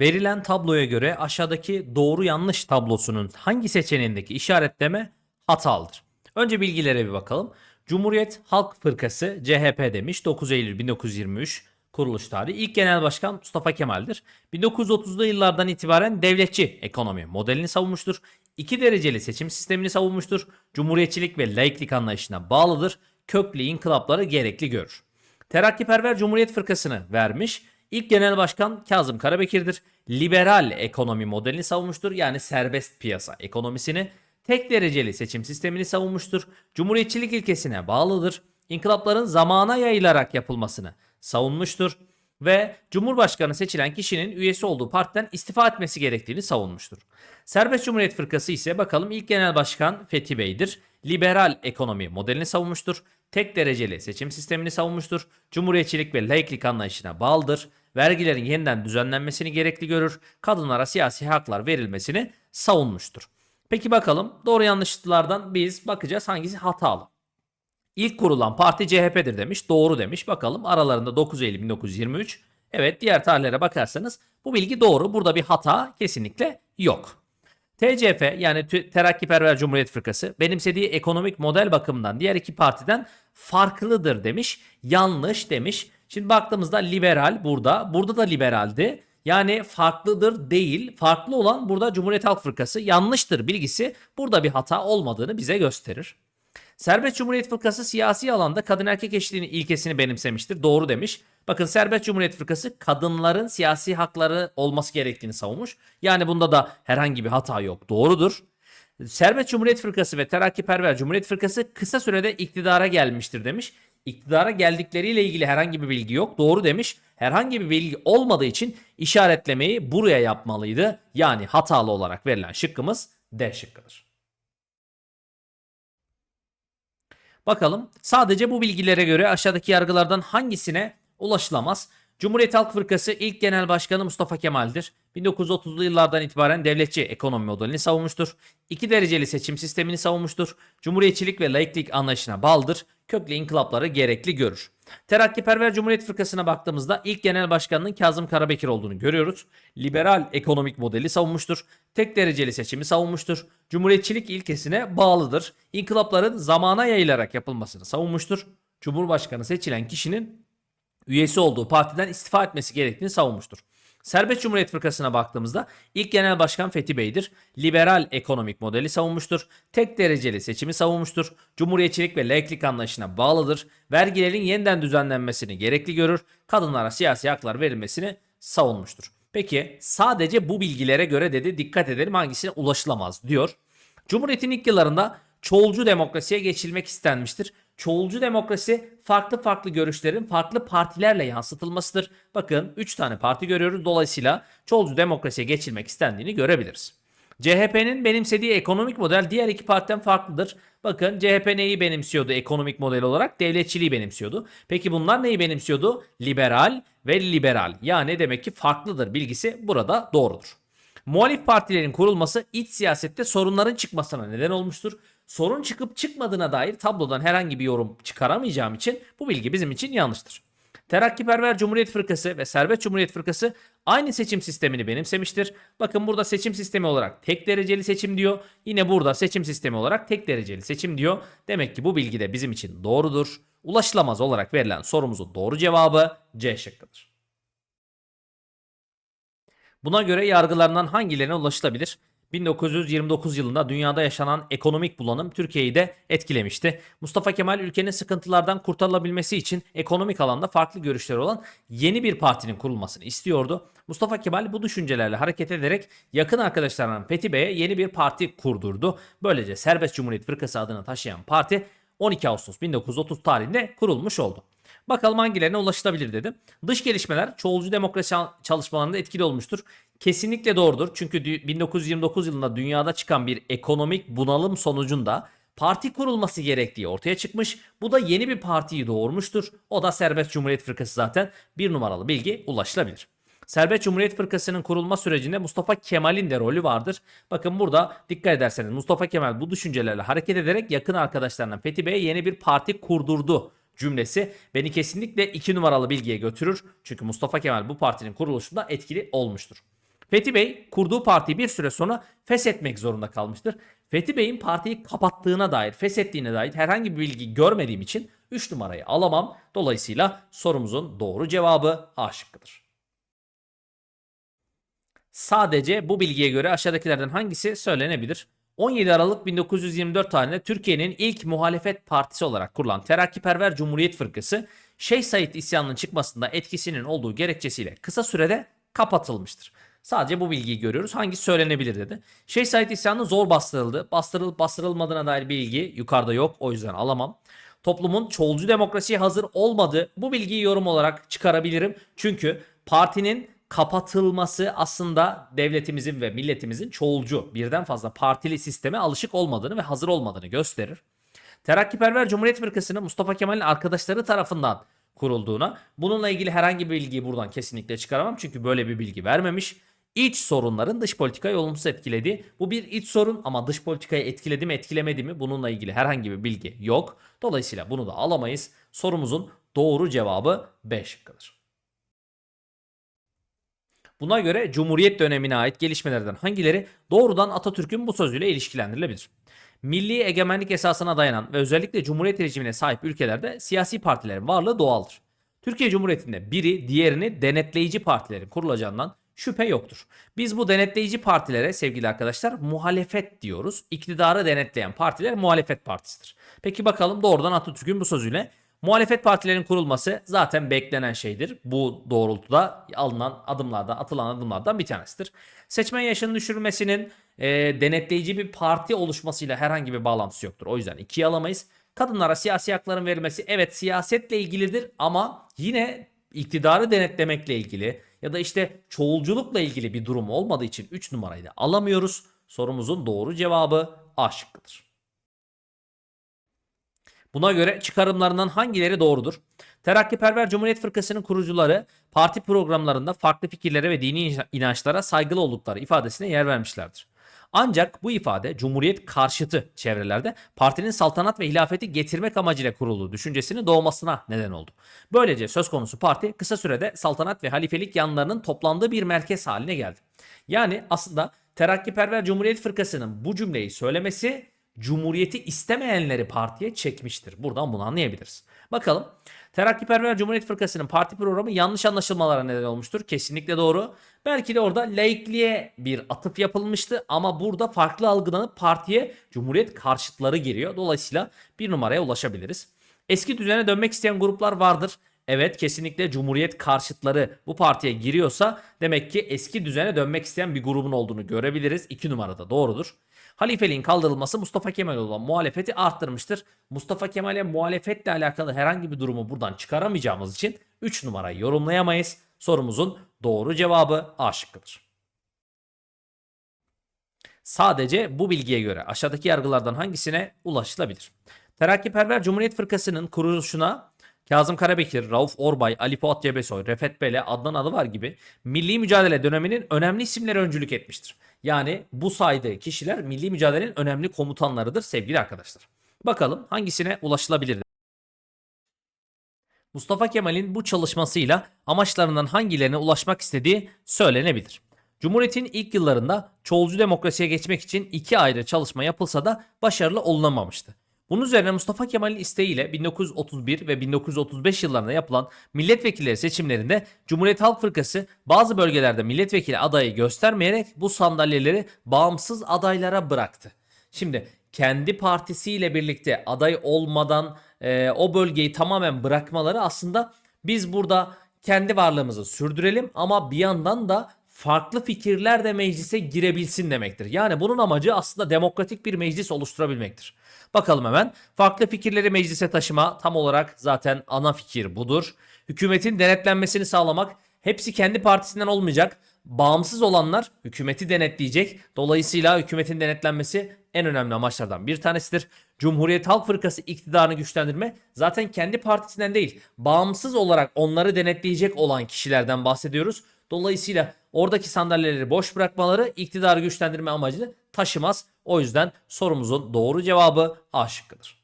Verilen tabloya göre aşağıdaki doğru yanlış tablosunun hangi seçeneğindeki işaretleme hatalıdır? Önce bilgilere bir bakalım. Cumhuriyet Halk Fırkası CHP demiş 9 Eylül 1923 kuruluş tarihi. İlk genel başkan Mustafa Kemal'dir. 1930'lu yıllardan itibaren devletçi ekonomi modelini savunmuştur. İki dereceli seçim sistemini savunmuştur. Cumhuriyetçilik ve laiklik anlayışına bağlıdır. Köklü inkılapları gerekli görür. Terakkiperver Cumhuriyet Fırkası'nı vermiş. İlk genel başkan Kazım Karabekir'dir. Liberal ekonomi modelini savunmuştur. Yani serbest piyasa ekonomisini. Tek dereceli seçim sistemini savunmuştur. Cumhuriyetçilik ilkesine bağlıdır. İnkılapların zamana yayılarak yapılmasını savunmuştur. Ve Cumhurbaşkanı seçilen kişinin üyesi olduğu partiden istifa etmesi gerektiğini savunmuştur. Serbest Cumhuriyet Fırkası ise bakalım ilk genel başkan Fethi Bey'dir. Liberal ekonomi modelini savunmuştur. Tek dereceli seçim sistemini savunmuştur. Cumhuriyetçilik ve laiklik anlayışına bağlıdır. Vergilerin yeniden düzenlenmesini gerekli görür. Kadınlara siyasi haklar verilmesini savunmuştur. Peki bakalım doğru yanlışlardan biz bakacağız hangisi hatalı. İlk kurulan parti CHP'dir demiş. Doğru demiş. Bakalım aralarında 9 Eylül 1923. Evet diğer tarihlere bakarsanız bu bilgi doğru. Burada bir hata kesinlikle yok. TCF yani Terakkiperver Cumhuriyet Fırkası benimsediği ekonomik model bakımından diğer iki partiden farklıdır demiş. Yanlış demiş. Şimdi baktığımızda liberal burada. Burada da liberaldi. Yani farklıdır değil. Farklı olan burada Cumhuriyet Halk Fırkası yanlıştır bilgisi burada bir hata olmadığını bize gösterir. Serbest Cumhuriyet Fırkası siyasi alanda kadın erkek eşitliğinin ilkesini benimsemiştir. Doğru demiş. Bakın Serbest Cumhuriyet Fırkası kadınların siyasi hakları olması gerektiğini savunmuş. Yani bunda da herhangi bir hata yok. Doğrudur. Serbest Cumhuriyet Fırkası ve Terakkiperver Cumhuriyet Fırkası kısa sürede iktidara gelmiştir demiş. İktidara geldikleriyle ilgili herhangi bir bilgi yok. Doğru demiş. Herhangi bir bilgi olmadığı için işaretlemeyi buraya yapmalıydı. Yani hatalı olarak verilen şıkkımız D şıkkıdır. Bakalım sadece bu bilgilere göre aşağıdaki yargılardan hangisine ulaşılamaz? Cumhuriyet Halk Fırkası ilk genel başkanı Mustafa Kemal'dir. 1930'lu yıllardan itibaren devletçi ekonomi modelini savunmuştur. İki dereceli seçim sistemini savunmuştur. Cumhuriyetçilik ve laiklik anlayışına bağlıdır. Köklü inkılapları gerekli görür. Terakkiperver Cumhuriyet Fırkası'na baktığımızda ilk genel başkanının Kazım Karabekir olduğunu görüyoruz. Liberal ekonomik modeli savunmuştur. Tek dereceli seçimi savunmuştur. Cumhuriyetçilik ilkesine bağlıdır. İnkılapların zamana yayılarak yapılmasını savunmuştur. Cumhurbaşkanı seçilen kişinin üyesi olduğu partiden istifa etmesi gerektiğini savunmuştur. Serbest Cumhuriyet Fırkası'na baktığımızda ilk genel başkan Fethi Bey'dir. Liberal ekonomik modeli savunmuştur. Tek dereceli seçimi savunmuştur. Cumhuriyetçilik ve laiklik anlayışına bağlıdır. Vergilerin yeniden düzenlenmesini gerekli görür. Kadınlara siyasi haklar verilmesini savunmuştur. Peki sadece bu bilgilere göre dedi dikkat edelim hangisine ulaşılamaz diyor. Cumhuriyetin ilk yıllarında çoğulcu demokrasiye geçilmek istenmiştir. Çoğulcu demokrasi farklı farklı görüşlerin farklı partilerle yansıtılmasıdır. Bakın 3 tane parti görüyoruz. Dolayısıyla çoğulcu demokrasiye geçilmek istendiğini görebiliriz. CHP'nin benimsediği ekonomik model diğer iki partiden farklıdır. Bakın CHP neyi benimsiyordu ekonomik model olarak? Devletçiliği benimsiyordu. Peki bunlar neyi benimsiyordu? Liberal ve liberal. Yani demek ki farklıdır bilgisi burada doğrudur. Muhalif partilerin kurulması iç siyasette sorunların çıkmasına neden olmuştur. Sorun çıkıp çıkmadığına dair tablodan herhangi bir yorum çıkaramayacağım için bu bilgi bizim için yanlıştır. Terakkiperver Cumhuriyet Fırkası ve Serbest Cumhuriyet Fırkası aynı seçim sistemini benimsemiştir. Bakın burada seçim sistemi olarak tek dereceli seçim diyor. Yine burada seçim sistemi olarak tek dereceli seçim diyor. Demek ki bu bilgi de bizim için doğrudur. Ulaşılamaz olarak verilen sorumuzun doğru cevabı C şıkkıdır. Buna göre yargılarından hangilerine ulaşılabilir? 1929 yılında dünyada yaşanan ekonomik bulanım Türkiye'yi de etkilemişti. Mustafa Kemal ülkenin sıkıntılardan kurtarılabilmesi için ekonomik alanda farklı görüşleri olan yeni bir partinin kurulmasını istiyordu. Mustafa Kemal bu düşüncelerle hareket ederek yakın arkadaşlarından Fethi Bey'e yeni bir parti kurdurdu. Böylece Serbest Cumhuriyet Fırkası adını taşıyan parti 12 Ağustos 1930 tarihinde kurulmuş oldu. Bakalım hangilerine ulaşılabilir dedi. Dış gelişmeler çoğulcu demokrasi çalışmalarında etkili olmuştur. Kesinlikle doğrudur. Çünkü dü- 1929 yılında dünyada çıkan bir ekonomik bunalım sonucunda parti kurulması gerektiği ortaya çıkmış. Bu da yeni bir partiyi doğurmuştur. O da Serbest Cumhuriyet Fırkası zaten bir numaralı bilgi ulaşılabilir. Serbest Cumhuriyet Fırkası'nın kurulma sürecinde Mustafa Kemal'in de rolü vardır. Bakın burada dikkat ederseniz Mustafa Kemal bu düşüncelerle hareket ederek yakın arkadaşlarından Fethi Bey'e yeni bir parti kurdurdu cümlesi beni kesinlikle 2 numaralı bilgiye götürür. Çünkü Mustafa Kemal bu partinin kuruluşunda etkili olmuştur. Fethi Bey kurduğu partiyi bir süre sonra feshetmek zorunda kalmıştır. Fethi Bey'in partiyi kapattığına dair, feshettiğine dair herhangi bir bilgi görmediğim için 3 numarayı alamam. Dolayısıyla sorumuzun doğru cevabı A şıkkıdır. Sadece bu bilgiye göre aşağıdakilerden hangisi söylenebilir? 17 Aralık 1924 tarihinde Türkiye'nin ilk muhalefet partisi olarak kurulan Terakkiperver Cumhuriyet Fırkası, Şeyh Said isyanının çıkmasında etkisinin olduğu gerekçesiyle kısa sürede kapatılmıştır. Sadece bu bilgiyi görüyoruz. Hangi söylenebilir dedi. Şeyh Said isyanı zor bastırıldı. Bastırılıp bastırılmadığına dair bilgi yukarıda yok. O yüzden alamam. Toplumun çoğulcu demokrasiye hazır olmadığı bu bilgiyi yorum olarak çıkarabilirim. Çünkü partinin kapatılması aslında devletimizin ve milletimizin çoğulcu birden fazla partili sisteme alışık olmadığını ve hazır olmadığını gösterir. Terakkiperver Cumhuriyet Fırkası'nın Mustafa Kemal'in arkadaşları tarafından kurulduğuna, bununla ilgili herhangi bir bilgiyi buradan kesinlikle çıkaramam çünkü böyle bir bilgi vermemiş. İç sorunların dış politikayı olumsuz etkiledi. Bu bir iç sorun ama dış politikayı etkiledi mi etkilemedi mi bununla ilgili herhangi bir bilgi yok. Dolayısıyla bunu da alamayız. Sorumuzun doğru cevabı B şıkkıdır. Buna göre Cumhuriyet dönemine ait gelişmelerden hangileri doğrudan Atatürk'ün bu sözüyle ilişkilendirilebilir? Milli egemenlik esasına dayanan ve özellikle Cumhuriyet rejimine sahip ülkelerde siyasi partilerin varlığı doğaldır. Türkiye Cumhuriyeti'nde biri diğerini denetleyici partilerin kurulacağından şüphe yoktur. Biz bu denetleyici partilere sevgili arkadaşlar muhalefet diyoruz. İktidarı denetleyen partiler muhalefet partisidir. Peki bakalım doğrudan Atatürk'ün bu sözüyle Muhalefet partilerinin kurulması zaten beklenen şeydir. Bu doğrultuda alınan adımlardan, atılan adımlardan bir tanesidir. Seçmen yaşının düşürülmesinin e, denetleyici bir parti oluşmasıyla herhangi bir bağlantısı yoktur. O yüzden ikiye alamayız. Kadınlara siyasi hakların verilmesi evet siyasetle ilgilidir ama yine iktidarı denetlemekle ilgili ya da işte çoğulculukla ilgili bir durum olmadığı için 3 numarayı da alamıyoruz. Sorumuzun doğru cevabı A şıkkıdır. Buna göre çıkarımlarından hangileri doğrudur? Terakkiperver Cumhuriyet Fırkası'nın kurucuları parti programlarında farklı fikirlere ve dini inançlara saygılı oldukları ifadesine yer vermişlerdir. Ancak bu ifade Cumhuriyet karşıtı çevrelerde partinin saltanat ve hilafeti getirmek amacıyla kurulduğu düşüncesinin doğmasına neden oldu. Böylece söz konusu parti kısa sürede saltanat ve halifelik yanlarının toplandığı bir merkez haline geldi. Yani aslında Terakkiperver Cumhuriyet Fırkası'nın bu cümleyi söylemesi Cumhuriyeti istemeyenleri partiye çekmiştir. Buradan bunu anlayabiliriz. Bakalım. Terakkiperver Cumhuriyet Fırkası'nın parti programı yanlış anlaşılmalara neden olmuştur. Kesinlikle doğru. Belki de orada laikliğe bir atıf yapılmıştı ama burada farklı algılanıp partiye Cumhuriyet karşıtları giriyor. Dolayısıyla bir numaraya ulaşabiliriz. Eski düzene dönmek isteyen gruplar vardır. Evet kesinlikle Cumhuriyet karşıtları bu partiye giriyorsa demek ki eski düzene dönmek isteyen bir grubun olduğunu görebiliriz. 2 numarada doğrudur. Halifeliğin kaldırılması Mustafa Kemal olan muhalefeti arttırmıştır. Mustafa Kemal'e muhalefetle alakalı herhangi bir durumu buradan çıkaramayacağımız için 3 numarayı yorumlayamayız. Sorumuzun doğru cevabı A şıkkıdır. Sadece bu bilgiye göre aşağıdaki yargılardan hangisine ulaşılabilir? Terakkiperver Cumhuriyet Fırkası'nın kuruluşuna Kazım Karabekir, Rauf Orbay, Ali Fuat Cebesoy, Refet Bele, Adnan Adıvar gibi milli mücadele döneminin önemli isimleri öncülük etmiştir. Yani bu saydığı kişiler milli mücadelenin önemli komutanlarıdır sevgili arkadaşlar. Bakalım hangisine ulaşılabilir? Mustafa Kemal'in bu çalışmasıyla amaçlarından hangilerine ulaşmak istediği söylenebilir. Cumhuriyetin ilk yıllarında çoğulcu demokrasiye geçmek için iki ayrı çalışma yapılsa da başarılı olunamamıştı. Bunun üzerine Mustafa Kemal'in isteğiyle 1931 ve 1935 yıllarında yapılan milletvekilleri seçimlerinde Cumhuriyet Halk Fırkası bazı bölgelerde milletvekili adayı göstermeyerek bu sandalyeleri bağımsız adaylara bıraktı. Şimdi kendi partisiyle birlikte aday olmadan e, o bölgeyi tamamen bırakmaları aslında biz burada kendi varlığımızı sürdürelim ama bir yandan da farklı fikirler de meclise girebilsin demektir. Yani bunun amacı aslında demokratik bir meclis oluşturabilmektir. Bakalım hemen. Farklı fikirleri meclise taşıma tam olarak zaten ana fikir budur. Hükümetin denetlenmesini sağlamak hepsi kendi partisinden olmayacak. Bağımsız olanlar hükümeti denetleyecek. Dolayısıyla hükümetin denetlenmesi en önemli amaçlardan bir tanesidir. Cumhuriyet Halk Fırkası iktidarını güçlendirme zaten kendi partisinden değil, bağımsız olarak onları denetleyecek olan kişilerden bahsediyoruz. Dolayısıyla oradaki sandalyeleri boş bırakmaları iktidarı güçlendirme amacını taşımaz. O yüzden sorumuzun doğru cevabı A şıkkıdır.